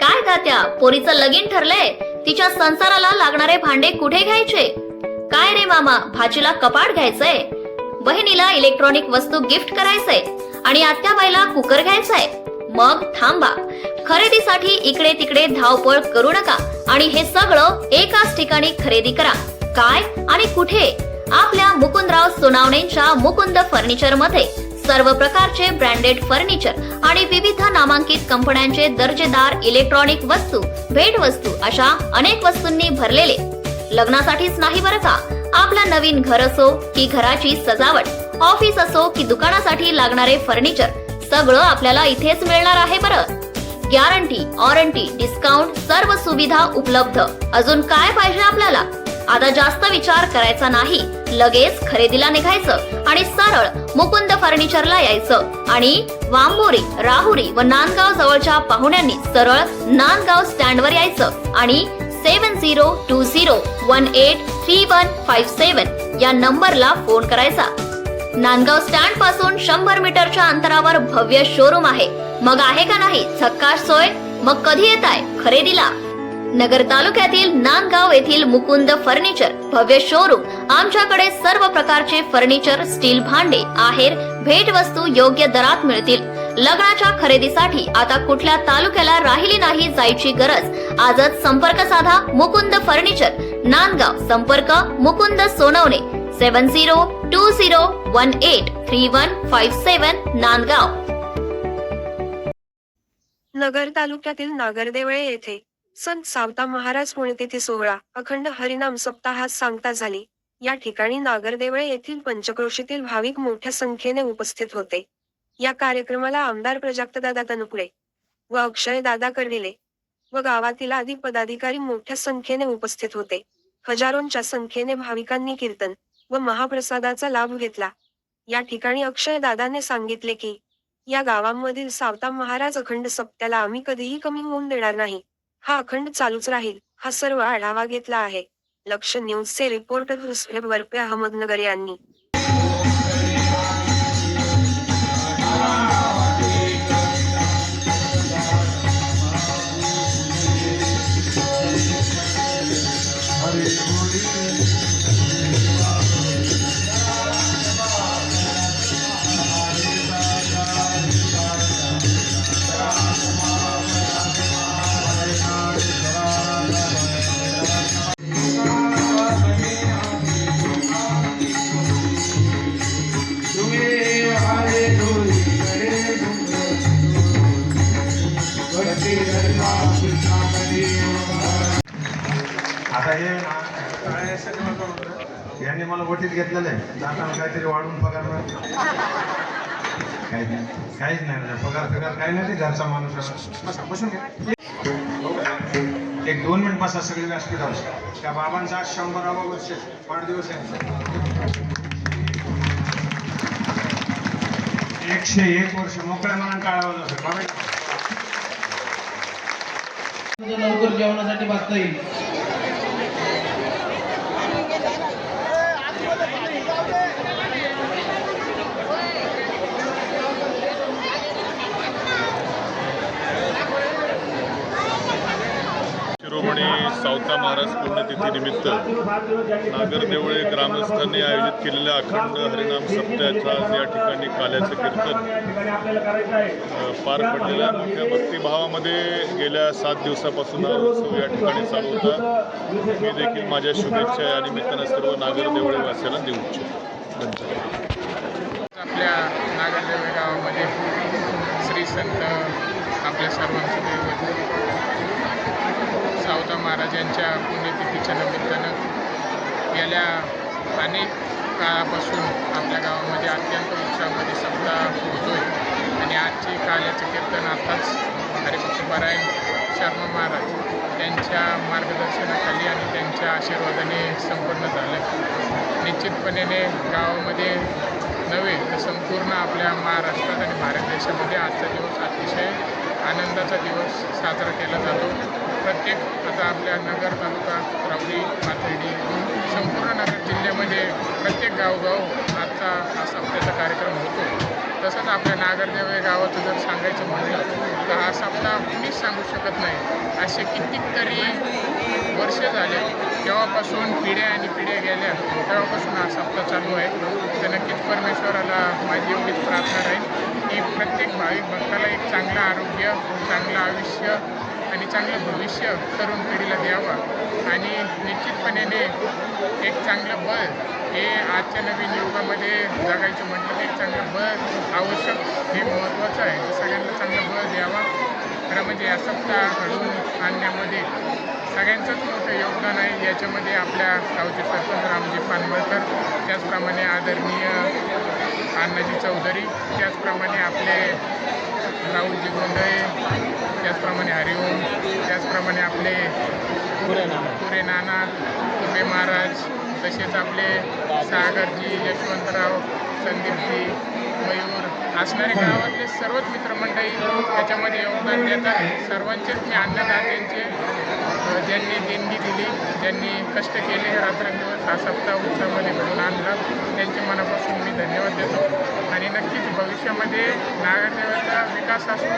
काय गात्या पोरीचं लगीन ठरलंय? तिच्या संसाराला लागणारे भांडे कुठे घ्यायचे? काय रे मामा भाचीला कपाट घ्यायचंय? बहिणीला इलेक्ट्रॉनिक वस्तू गिफ्ट करायचंय आणि आत्याबाईला कुकर घ्यायचंय. मग थांबा. खरेदीसाठी इकडे तिकडे धावपळ करू नका आणि हे सगळं एकाच ठिकाणी खरेदी करा. काय आणि कुठे? आपल्या मुकुंदराव सोनावणेंच्या मुकुंद फर्निचरमध्ये सर्व प्रकारचे ब्रँडेड फर्निचर आणि विविध नामांकित कंपन्यांचे दर्जेदार इलेक्ट्रॉनिक वस्तू भेटवस्तू अशा अनेक वस्तूंनी भरलेले. लग्नासाठीच नाही बरं का? आपलं नवीन घर असो की घराची सजावट ऑफिस असो की दुकानासाठी लागणारे फर्निचर सगळं आपल्याला इथेच मिळणार आहे बरं. गॅरंटी वॉरंटी डिस्काउंट सर्व सुविधा उपलब्ध. अजून काय पाहिजे आपल्याला? आता जास्त विचार करायचा नाही. लगेच खरेदीला निघायचं आणि सरळ मुकुंद फर्निचरला यायचं. आणि वांबोरी राहुरी व नांदगाव जवळच्या पाहुण्यांनी सरळ नांदगाव स्टँडवर यायचं. आणि seven zero two zero one eight three one five seven या नंबरला फोन करायचा. नांदगाव स्टँडपासून शंभर मीटरच्या अंतरावर भव्य शोरूम आहे. मग आहे का नाही? झक्काश सोय. मग कधी येत आहे खरेदीला. नगर तालुक्यातील नांदगाव येथील मुकुंद फर्निचर भव्य शोरूम आमच्याकडे सर्व प्रकारचे फर्निचर स्टील भांडे आहेर भेटवस्तू योग्य दरात मिळतील. लग्नाच्या खरेदीसाठी आता कुठल्या तालुक्याला राहिली नाही जायची गरज? आजच संपर्क साधा मुकुंद फर्निचर. नांदगाव संपर्क Mukund Sonawane. Seven zero two zero one eight three one five seven Nandgaon. Nagar तालुक्यातील नागरदेवळे येथे संत सावता महाराज पुण्यतिथी सोहळा अखंड हरिनाम सप्ताहात सांगता झाली. या ठिकाणी नागरदेवळे येथील पंचक्रोशीतील भाविक मोठ्या संख्येने उपस्थित होते. या कार्यक्रमाला आमदार प्रजाक्तदादा तनुपुळे व अक्षय दादा कर्डिले व गावातील आदी पदाधिकारी मोठ्या संख्येने उपस्थित होते. हजारोंच्या संख्येने भाविकांनी कीर्तन व महाप्रसादाचा लाभ घेतला. या ठिकाणी अक्षय दादाने सांगितले की या गावांमधील सावता महाराज अखंड सप्त्याला आम्ही कधीही कमी होऊन देणार नाही. हा अखंड चालूच राहील. हा सर्व आढावा घेतला आहे. लक्ष न्यूजचे रिपोर्टर रुसफेब वरपे अहमदनगर यांनी. वटीत घेतलेलं आहे. जाताना काहीतरी वाढून पगार काहीच नाही. काहीच नाही पगार पगार काही नाही घरचा माणूस बसून घ्या एक दोन मिनिट बसा सगळे व्यासपीठावर त्या बाबांचा आज शंभरावा वर्ष वाढदिवस आहे. एकशे एक वर्ष मोकळ्या मनात टाळावं जातं बाबा लवकर जेवणासाठी बसता येईल. सावता महाराज पुण्यतिथीनिमित्त नागरदेवळे ग्रामस्थांनी आयोजित केलेल्या अखंड हरिनाम सप्त्याचं आज या ठिकाणी काल्याचं कीर्तन पार पडलेल्या मोठ्या भक्तिभावामध्ये गेल्या सात दिवसापासून हा उत्सव या ठिकाणी चालू होता. मी देखील माझ्या शुभेच्छा या निमित्तानं सर्व नागरदेवळे वासियांना देऊ इच्छितो. धन्यवाद. आपल्या नागरदेवळे गावामध्ये श्री संत आपल्या सर्वांचे त्यांच्या पुण्यतिथीच्या निमित्तानं गेल्या अनेक काळापासून आपल्या गावामध्ये अत्यंत उत्साहामध्ये सप्ताह होतोय आणि आजची काल्याचं कीर्तन आताच हरिभक्तपरायण शर्मा महाराज त्यांच्या मार्गदर्शनाखाली आणि त्यांच्या आशीर्वादाने संपन्न झालं निश्चितपणे गावामध्ये नव्हे तर संपूर्ण आपल्या महाराष्ट्रात आणि भारत देशामध्ये आजचा दिवस अतिशय आनंदाचा दिवस साजरा केला जातो. प्रत्येक आता आपल्या नगर तालुका रावली पाथर्डी संपूर्ण नगर जिल्ह्यामध्ये प्रत्येक गावगाव आजचा हा सप्त्याचा कार्यक्रम होतो. तसंच आपल्या नागरदेव या गावाचं जर सांगायचं म्हणलं तर हा सप्ताह कुणीच सांगू शकत नाही. असे कितीतरी वर्ष झाले जेव्हापासून पिढ्या आणि पिढ्या गेल्या तेव्हापासून हा सप्ताह चालू आहे. तर नक्कीच परमेश्वराला माझी एवढीच प्रार्थना राहील की प्रत्येक भाविक भक्ताला एक चांगलं आरोग्य चांगलं आयुष्य आणि चांगलं भविष्य तरुण पिढीला द्यावं. आणि निश्चितपणे एक चांगलं बळ हे आजच्या नवीन युगामध्ये जगायचं म्हटलं तर एक चांगलं बळ आवश्यक हे महत्त्वाचं आहे. सगळ्यांना चांगलं बळ द्यावा. खरं म्हणजे या सप्ताह घडून आणण्यामध्ये सगळ्यांचंच मोठं योगदान आहे. याच्यामध्ये आपल्या गावचे सरपंच रामजी पानवळकर त्याचप्रमाणे आदरणीय अण्णाजी चौधरी त्याचप्रमाणे आपले राहुलजी गोंधळे त्याचप्रमाणे हरिओम त्याचप्रमाणे आपले पुरे नाना. तुपे महाराज तसेच आपले सागरजी यशवंतराव संदीपजी मयूर असणारे गावातले सर्वच मित्रमंडळी त्याच्यामध्ये योगदान देतात सर्वांचेच मी अन्नदात्यांचे ज्यांनी देणगी दिली ज्यांनी कष्ट केले रात्रंदिवस हा सप्ताह उत्सवामध्ये घडून आणला त्यांचे मनापासून मी धन्यवाद देतो. आणि नक्कीच भविष्यामध्ये नागरदेवाचा विकास असो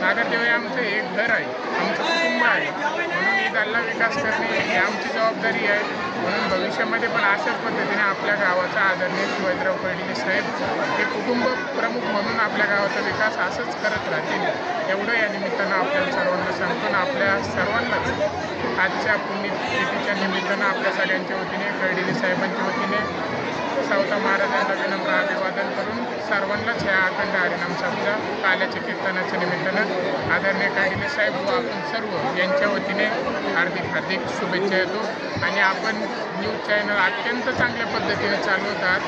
नागरदेव हे आमचं एक घर आहे आमचं कुटुंब आहे. म्हणून ईदाला विकास करणे ही आमची जबाबदारी आहे. म्हणून भविष्यामध्ये पण अशाच पद्धतीने आपल्या गावाचा आदरणीय शिवाजीराव फडणवीस साहेब हे कुटुंब प्रमुख म्हणून आपल्या गावाचा विकास असंच करत राहतील एवढं या निमित्तानं आपल्याला सर्वांना सांगतो. आपल्या सर्वांनाच आजच्या पुण्यतिथीच्या निमित्तानं आपल्या सगळ्यांच्या वतीने कर्डिले साहेबांच्या वतीने सावता महाराजांना विनम्र अभिवादन करून सर्वांनाच ह्या अखंड हरिनाम सप्ताह काल्याच्या कीर्तनाच्या निमित्तानं आदरणीय काढिले साहेब व आपण सर्व यांच्या वतीने हार्दिक हार्दिक शुभेच्छा येतो आणि आपण न्यूज चॅनल अत्यंत चांगल्या पद्धतीने चालवतात.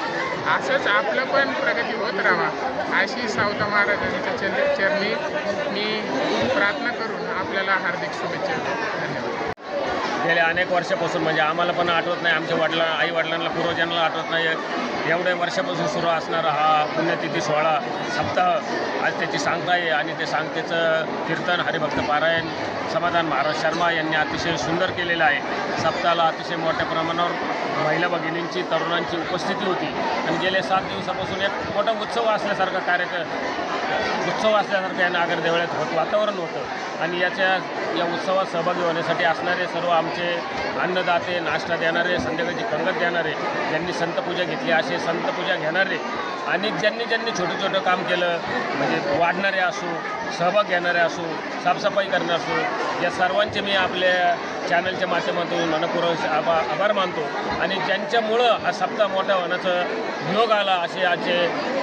असंच आपलं पण प्रगती होत राहा. अशी सावता महाराजांच्या चरणी मी प्रार्थना करून आपल्याला हार्दिक शुभेच्छा देतो. धन्यवाद. गेल्या अनेक वर्षापासून म्हणजे आम्हाला पण आठवत नाही आमच्या वडिला आई वडिलांना पूर्वजांना आठवत नाही. एवढ्या वर्षापासून सुरू असणारा हा पुण्यतिथी सोहळा सप्ताह आज त्याची सांगता आहे आणि ते सांगतेचं कीर्तन हरिभक्त पारायण समाधान महाराज शर्मा यांनी अतिशय सुंदर केलेलं आहे. सप्ताहाला अतिशय मोठ्या प्रमाणावर महिला भगिनींची तरुणांची उपस्थिती होती. आणि गेल्या सात दिवसापासून एक मोठा उत्सव असल्यासारखा कार्यक्रम उत्सव असल्यासारखं या नागरदेवळ्यात होत वातावरण होतं. आणि याच्या या उत्सवात सहभागी होण्यासाठी असणारे सर्व आमचे अन्नदाते नाश्ता देणारे संध्याकाळची पंगत देणारे ज्यांनी संतपूजा घेतली असे संतपूजा घेणारे आणि ज्यांनी ज्यांनी छोटं छोटं काम केलं म्हणजे वाढणारे असो सहभाग घेणारे असो साफसफाई करणारे असो या सर्वांचे मी आपल्या चॅनलच्या माध्यमातून मनपूर्वक आभा आभार मानतो. आणि ज्यांच्यामुळं हा सप्ताह मोठा होण्याचं योग आला असे आजचे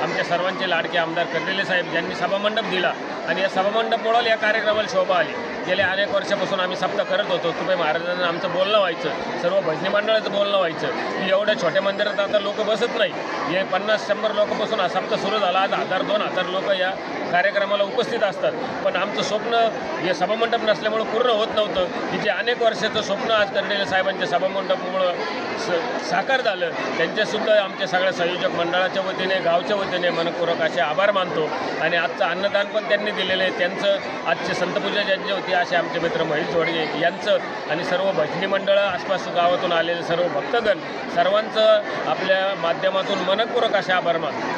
आमच्या सर्वांचे लाडके आमदार कर्दिले साहेब ज्यांनी सभामंडप दिला आणि या सभामंडपमुळं या कार्यक्रमाला शोभा आली. गेल्या अनेक वर्षापासून आम्ही सप्ताह करत होतो. तुपे महाराजांना आमचं बोलणं व्हायचं. सर्व भजनी मंडळाचं बोलणं व्हायचं. की एवढ्या छोट्या मंदिरात आता लोक बसत नाही. हे पन्नास शंभर लोक बसून हा सप्ताह सुरू झाला. आज हजार दोन हजार लोक या कार्यक्रमाला उपस्थित असतात. पण आमचं स्वप्न हे सभामंडप नसल्यामुळं पूर्ण होत नव्हतं. की जे अनेक वर्षाचं स्वप्न आज कर्डिले साहेबांच्या सभामंडपमुळं स साकार झालं. त्यांच्यासुद्धा आमच्या सगळ्या संयोजक मंडळाच्या वतीने गावच्या वतीने मनपूर्वक असे आभार मानतो. आणि आजचं अन्नदान पण त्यांनी दिलेलं आहे. त्यांचं आजचे संतपूजा ज्यांची होती असे आमचे मित्र महेश जोडगे यांचं आणि सर्व भजनी मंडळं आसपास गावातून आलेले सर्व भक्तगण सर्वांचं आपल्या माध्यमातून मनपूर्वक असे आभार मानतो.